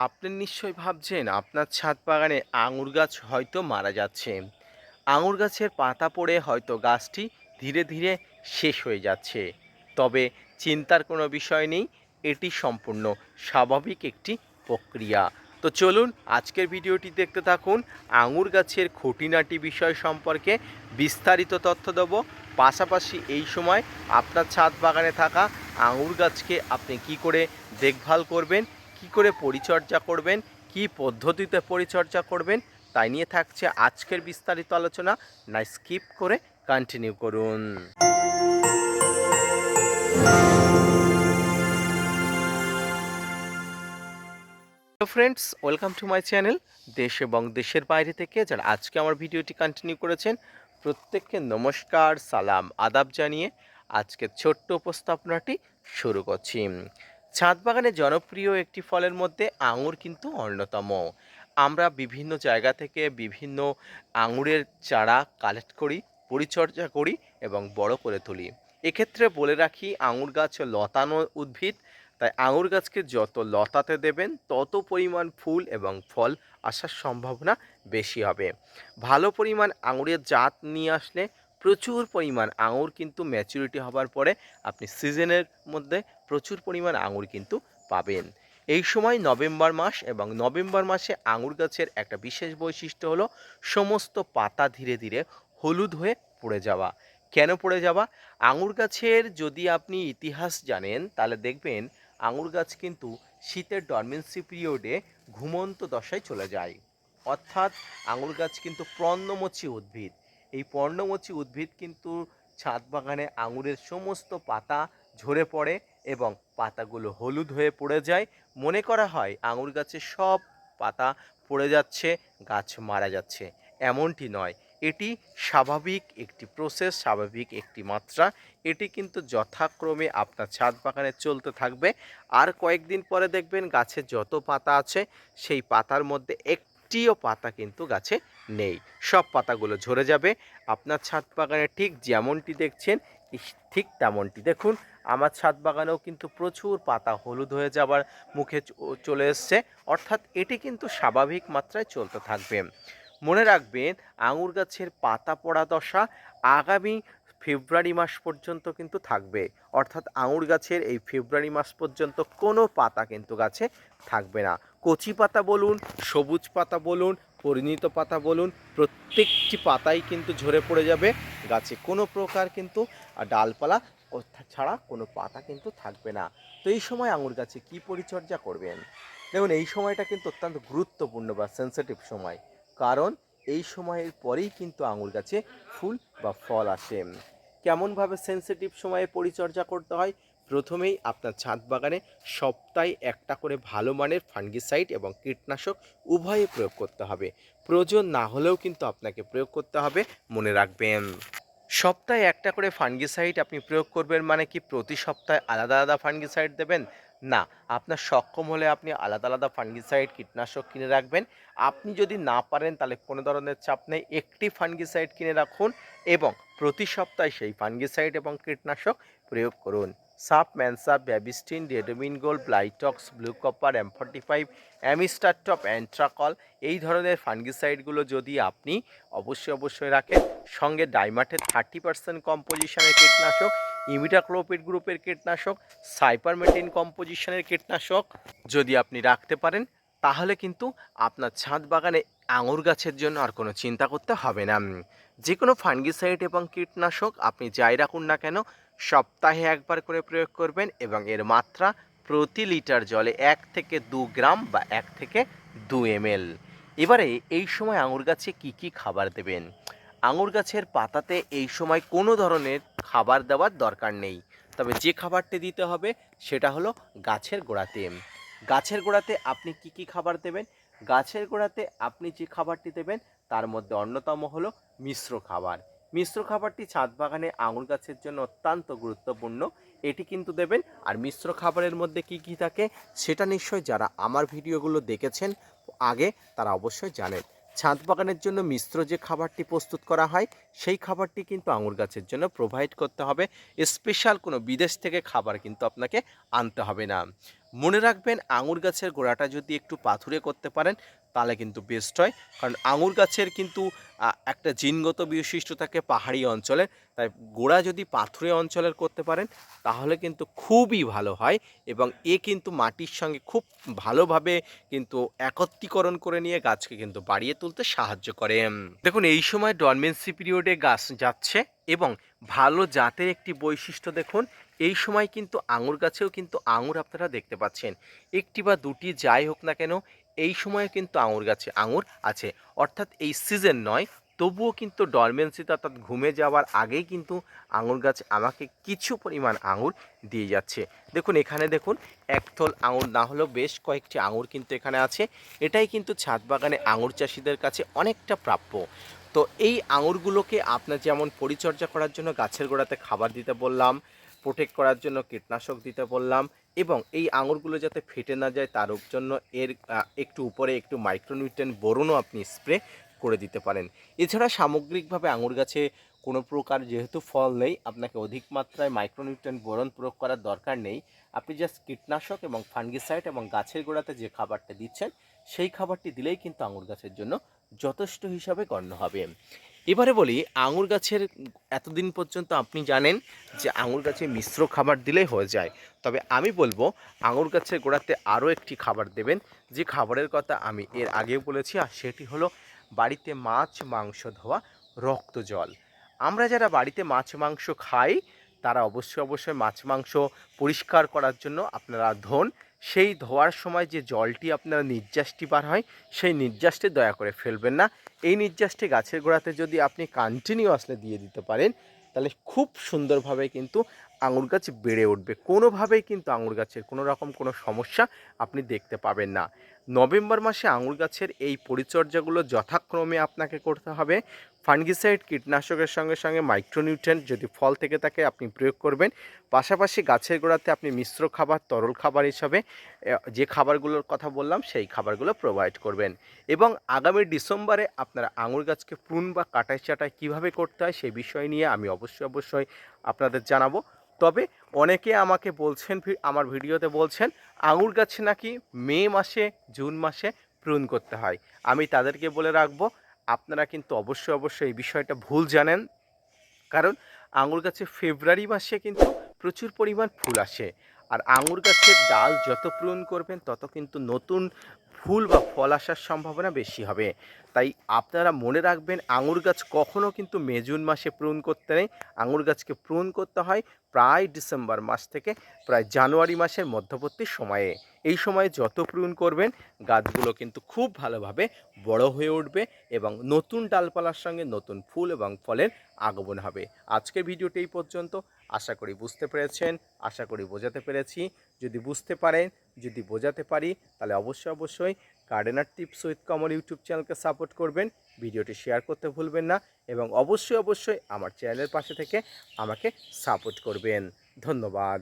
আপনি নিশ্চয়ই ভাবছেন আপনার ছাদ বাগানে আঙুর গাছ হয়তো মারা যাচ্ছে। আঙুর গাছের পাতা পড়ে হয়তো গাছটি ধীরে ধীরে শেষ হয়ে যাচ্ছে। তবে চিন্তার কোনো বিষয় নেই, এটি সম্পূর্ণ স্বাভাবিক একটি প্রক্রিয়া। তো চলুন আজকের ভিডিওটি দেখতে থাকুন, আঙুর গাছের খুঁটিনাটি বিষয় সম্পর্কে বিস্তারিত তথ্য দেবো। পাশাপাশি এই সময় আপনার ছাদ বাগানে থাকা আঙুর গাছকে আপনি কি করে দেখভাল করবেন কি করে পরিচর্যা করবেন, কি পদ্ধতিতে পরিচর্যা করবেন, তাই নিয়ে থাকছে আজকের বিস্তারিত আলোচনা। না স্কিপ করে কন্টিনিউ করুন। Friends welcome to my channel দেশ এবং দেশের বাইরে থেকে যারা আজকে আমার ভিডিওটি কন্টিনিউ করেছেন, প্রত্যেককে নমস্কার, সালাম, আদাব জানিয়ে আজকের ছোট্ট উপস্থাপনাটি শুরু করছি। ছাদ বাগানে জনপ্রিয় একটি ফলের মধ্যে আঙুর কিন্তু অন্যতম। আমরা বিভিন্ন জায়গা থেকে বিভিন্ন আঙুরের চারা কালেক্ট করি, পরিচর্যা করি এবং বড় করে তুলি। এক্ষেত্রে বলে রাখি, আঙুর গাছ লতানো উদ্ভিদ, তাই আঙুর গাছকে যত লতাতে দেবেন, তত পরিমাণ ফুল এবং ফল আসার সম্ভাবনা বেশি হবে। ভালো পরিমাণ আঙুরের জাত নিয়ে আসলে প্রচুর পরিমাণ আঙুর কিন্তু ম্যাচুরিটি হবার পরে আপনি সিজনের মধ্যে প্রচুর পরিমাণ আঙুর কিন্তু পাবেন। এই সময় নভেম্বর মাস এবং নভেম্বর মাসে আঙুর গাছের একটা বিশেষ বৈশিষ্ট্য হলো সমস্ত পাতা ধীরে ধীরে হলুদ হয়ে পড়ে যাওয়া। কেন পড়ে যাওয়া? আঙুর গাছের যদি আপনি ইতিহাস জানেন তাহলে দেখবেন আঙুর গাছ কিন্তু শীতের ডরমেন্সি পিরিয়ডে ঘুমন্ত দশায় চলে যায়। অর্থাৎ আঙুর গাছ কিন্তু পর্ণমোচী উদ্ভিদ। এই পর্ণমোচী উদ্ভিদ কিন্তু ছাদ বাগানে আঙুরের সমস্ত পাতা ঝরে পড়ে এবং পাতাগুলো হলুদ হয়ে পড়ে যায়। মনে করা হয় আঙুর গাছের সব পাতা পড়ে যাচ্ছে, গাছ মারা যাচ্ছে। এমনটি নয়। এটি স্বাভাবিক একটি প্রসেস স্বাভাবিক একটি মাত্রা। এটি কিন্তু যথাক্রমে আপনার ছাদ বাগানে চলতে থাকবে। আর কয়েকদিন পরে দেখবেন গাছে যত পাতা আছে, সেই পাতার মধ্যে একটিও পাতা কিন্তু গাছে নেই। সব পাতাগুলো ঝরে যাবে। আপনার ছাদ বাগানে ঠিক যেমনটি দেখছেন ঠিক তেমনটি। দেখুন, আমার ছাদ বাগানেও কিন্তু প্রচুর পাতা হলুদ হয়ে যাবার মুখে চলে এসছে। অর্থাৎ এটি কিন্তু স্বাভাবিক মাত্রায় চলতে থাকবে। মনে রাখবেন, আঙুর গাছের পাতা পড়া দশা আগামী ফেব্রুয়ারি মাস পর্যন্ত কিন্তু থাকবে। অর্থাৎ আঙুর গাছের এই ফেব্রুয়ারি মাস পর্যন্ত কোনো পাতা কিন্তু গাছে থাকবে না। কচি পাতা বলুন, সবুজ পাতা বলুন, পরিণীত পাতা বলুন, প্রত্যেকটি পাতাই কিন্তু ঝরে পড়ে যাবে। গাছে কোনো প্রকার কিন্তু ডালপালা ছাড়া কোনো পাতা কিন্তু থাকবে না। তো এই সময় আঙুর গাছে কি পরিচর্যা করবেন? দেখুন, এই সময়টা কিন্তু অত্যন্ত গুরুত্বপূর্ণ বা সেন্সিটিভ সময়। কারণ, এই সময়ের পরেই কিন্তু আঙুর গাছে ফুল বা ফল আসে। কেমনভাবে সেন্সিটিভ সময়ে পরিচর্যা করতে হয়? প্রথমেই আপনার ছাদ বাগানে সপ্তাহে একটা করে ভালো মানের ফাঙ্গিসাইড এবং কীটনাশক উভয়ে প্রয়োগ করতে হবে। প্রয়োজন না হলেও কিন্তু আপনাকে প্রয়োগ করতে হবে, মনে রাখবেন। সপ্তাহে একটা করে ফাঙ্গিসাইড আপনি প্রয়োগ করবেন মানে কি প্রতি সপ্তাহে আলাদা আলাদা ফাঙ্গিসাইড দেবেন? না, আপনার সক্ষম হলে আপনি আলাদা আলাদা ফাঙ্গিসাইড, কীটনাশক কিনে রাখবেন। আপনি যদি না পারেন তাহলে কোনো ধরনের চাপ নেই, একটি ফাঙ্গিসাইড কিনে রাখুন এবং প্রতি সপ্তাহে সেই ফাঙ্গিসাইড এবং কীটনাশক প্রয়োগ করুন। সাপ ম্যানসাপ Bavistin Ridomil Gold Blitox, blue copper, M forty five, Amistar Top, Antracol, এই ধরনের ফাঙ্গিসাইডগুলো যদি আপনি অবশ্যই অবশ্যই রাখেন। সঙ্গে ডাইমাটের থার্টি পার্সেন্ট কম্পোজিশনের কীটনাশক, ইমিটাক্লোপিড গ্রুপের কীটনাশক, সাইপারমেটিন কম্পোজিশনের কীটনাশক যদি আপনি রাখতে পারেন, তাহলে কিন্তু আপনার ছাদ বাগানে আঙুর গাছের জন্য আর কোনো চিন্তা করতে হবে না। যে কোনো ফাঙ্গিসাইড এবং কীটনাশক আপনি যাই রাখুন না কেন সপ্তাহে একবার করে প্রয়োগ করবেন এবং এর মাত্রা প্রতি লিটার জলে এক থেকে দু গ্রাম বা এক থেকে দু এমএল। এবারে এই সময় আঙুর গাছে কি কি খাবার দেবেন? আঙুর গাছের পাতাতে এই সময় কোনো ধরনের খাবার দেওয়ার দরকার নেই। তবে যে খাবারটি দিতে হবে সেটা হলো গাছের গোড়াতে গাছের গোড়াতে আপনি কি কি খাবার দেবেন? গাছের গোড়াতে আপনি যে খাবারটি দেবেন তার মধ্যে অন্যতম হলো মিশ্র খাবার। মিশ্র খাবারটি ছাদ বাগানে আঙুর গাছের জন্য অত্যন্ত গুরুত্বপূর্ণ। এটি কিন্তু দেবেন। আর মিশ্র খাবারের মধ্যে কি কি থাকে সেটা নিশ্চয় যারা আমার ভিডিওগুলো দেখেছেন আগে, তারা অবশ্যই জানেন। ছাদ বাগানের জন্য মিশ্র যে খাবারটি প্রস্তুত করা হয়, সেই খাবারটি কিন্তু আঙুর গাছের জন্য প্রোভাইড করতে হবে। স্পেশাল কোনো বিদেশ থেকে খাবার কিন্তু আপনাকে আনতে হবে না। মনে রাখবেন আঙুর গাছের গোড়াটা যদি একটু পাথুরে করতে পারেন, তাহলে কিন্তু বেস্ট হয়। কারণ আঙুর গাছের কিন্তু একটা জিনগত বৈশিষ্ট্য থাকে পাহাড়ি অঞ্চলে তাই গোড়া যদি পাথুরে অঞ্চলের করতে পারেন, তাহলে কিন্তু খুবই ভালো হয় এবং এ কিন্তু মাটির সঙ্গে খুব ভালোভাবে কিন্তু একত্রীকরণ করে নিয়ে গাছকে কিন্তু বাড়িয়ে তুলতে সাহায্য করে। দেখুন, এই সময় ডরমেন্সি পিরিয়ডে গাছ যাচ্ছে এবং ভালো জাতের একটি বৈশিষ্ট্য দেখুন এই সময় কিন্তু আঙুর গাছেও কিন্তু আঙুর আপনারা দেখতে পাচ্ছেন। একটি বা দুটি যাই হোক না কেন, এই সময়ে কিন্তু আঙুর গাছে আঙুর আছে। অর্থাৎ এই সিজন নয়, তবুও কিন্তু ডরমেন্সিতে অর্থাৎ ঘুমে যাওয়ার আগেই কিন্তু আঙুর গাছ আমাকে কিছু পরিমাণ আঙুর দিয়ে যাচ্ছে। দেখুন, এখানে দেখুন একথল আঙুর না হলেও বেশ কয়েকটি আঙুর কিন্তু এখানে আছে। এটাই কিন্তু ছাদ বাগানে আঙুর চাষিদের কাছে অনেকটা প্রাপ্য। তো এই আঙুরগুলোকে আপনার যেমন পরিচর্যা করার জন্য গাছের গোড়াতে খাবার দিতে বললাম প্রোটেক্ট করার জন্য কীটনাশক দিতে বললাম এবং এই আঙুরগুলো যাতে ফেটে না যায় তার জন্য এর একটু উপরে একটু মাইক্রোনিউট্রেন বোরনও আপনি স্প্রে করে দিতে পারেন। এছাড়া সামগ্রিকভাবে আঙুর গাছে কোনো প্রকার যেহেতু ফল নেই, আপনাকে অধিক মাত্রায় মাইক্রোনিউট্রেন বোরন প্রয়োগ করার দরকার নেই। আপনি জাস্ট কীটনাশক এবং ফাঙ্গিসাইড এবং গাছের গোড়াতে যে খাবারটা দিচ্ছেন, সেই খাবারটি দিলেই কিন্তু আঙুর গাছের জন্য যথেষ্ট হিসাবে গণ্য হবে। এবারে বলি, আঙুর গাছের এতদিন পর্যন্ত আপনি জানেন যে আঙুর গাছে মিশ্র খাবার দিলেই হয়ে যায়। তবে আমি বলব, আঙুর গাছের গোড়াতে আরও একটি খাবার দেবেন। যে খাবারের কথা আমি এর আগেও বলেছি, আর সেটি হলো বাড়িতে মাছ মাংস ধোয়া রক্ত জল। আমরা যারা বাড়িতে মাছ মাংস খাই, তারা অবশ্যই অবশ্যই মাছ মাংস পরিষ্কার করার জন্য আপনারা ধোন। সেই ধোয়ার সময় যে জলটি আপনার নির্যাসটি বার হয়, সেই নির্যাসটি দয়া করে ফেলবেন না। এই নির্যাসটি গাছের গোড়াতে যদি আপনি কন্টিনিউয়াসলি দিয়ে দিতে পারেন, তাহলে খুব সুন্দরভাবে কিন্তু আঙুর গাছ বেড়ে উঠবে। কোনোভাবেই কিন্তু আঙুর গাছের কোনো রকম কোনো সমস্যা আপনি দেখতে পাবেন না। নভেম্বর মাসে আঙুর গাছের এই পরিচর্যাগুলো যথাক্রমে আপনাকে করতে হবে। ফাঙ্গিসাইড কীটনাশকের সঙ্গে সঙ্গে মাইক্রোনিউট্রেন্ট যদি ফল থেকে থাকে আপনি প্রয়োগ করবেন। পাশাপাশি গাছের গোড়াতে আপনি মিশ্র খাবার, তরল খাবার হিসাবে যে খাবারগুলোর কথা বললাম সেই খাবারগুলো প্রোভাইড করবেন। এবং আগামী ডিসেম্বরে আপনারা আঙুর গাছকে প্রুন বা কাটাই চাটাই কীভাবে করতে হয় সেই বিষয় নিয়ে আমি অবশ্যই অবশ্যই আপনাদের জানাব। তবে অনেকে আমাকে বলছেন আমার ভিডিওতে বলছেন, আঙুর গাছে নাকি মে মাসে, জুন মাসে প্রুন করতে হয়। আমি তাদেরকে বলে রাখব আপনারা কিন্তু অবশ্যই অবশ্যই এই বিষয়টা ভুল জানেন। কারণ আঙুর গাছে ফেব্রুয়ারি মাসে কিন্তু প্রচুর পরিমাণ ফুল আসে। আর আঙুর গাছের ডাল যত পূরণ করবেন, তত কিন্তু নতুন ফুল বা ফল আসার সম্ভাবনা বেশি হবে। তাই আপনারা মনে রাখবেন, আঙুর গাছ কখনও কিন্তু মে, জুন মাসে পূরণ করতে নেই। আঙুর গাছকে পূরণ করতে হয় প্রায় ডিসেম্বর মাস থেকে, প্রায় জানুয়ারি মাসের মধ্যবর্তী সময়ে। এই সময় যত পূরণ করবেন, গাছগুলো কিন্তু খুব ভালোভাবে বড় হয়ে উঠবে এবং নতুন ডালপালার সঙ্গে নতুন ফুল এবং ফলের আগমন হবে। আজকের ভিডিওটি এই পর্যন্ত। আশা করি বুঝতে পেরেছেন, আশা করি বোঝাতে পেরেছি। যদি বুঝতে পারেন, যদি বোঝাতে পারি, তাহলে অবশ্যই অবশ্যই gardener tips with Kamal YouTube চ্যানেলকে সাপোর্ট করবেন, ভিডিওটি শেয়ার করতে ভুলবেন না এবং অবশ্যই অবশ্যই আমার চ্যানেলের পাশে থেকে আমাকে সাপোর্ট করবেন। ধন্যবাদ।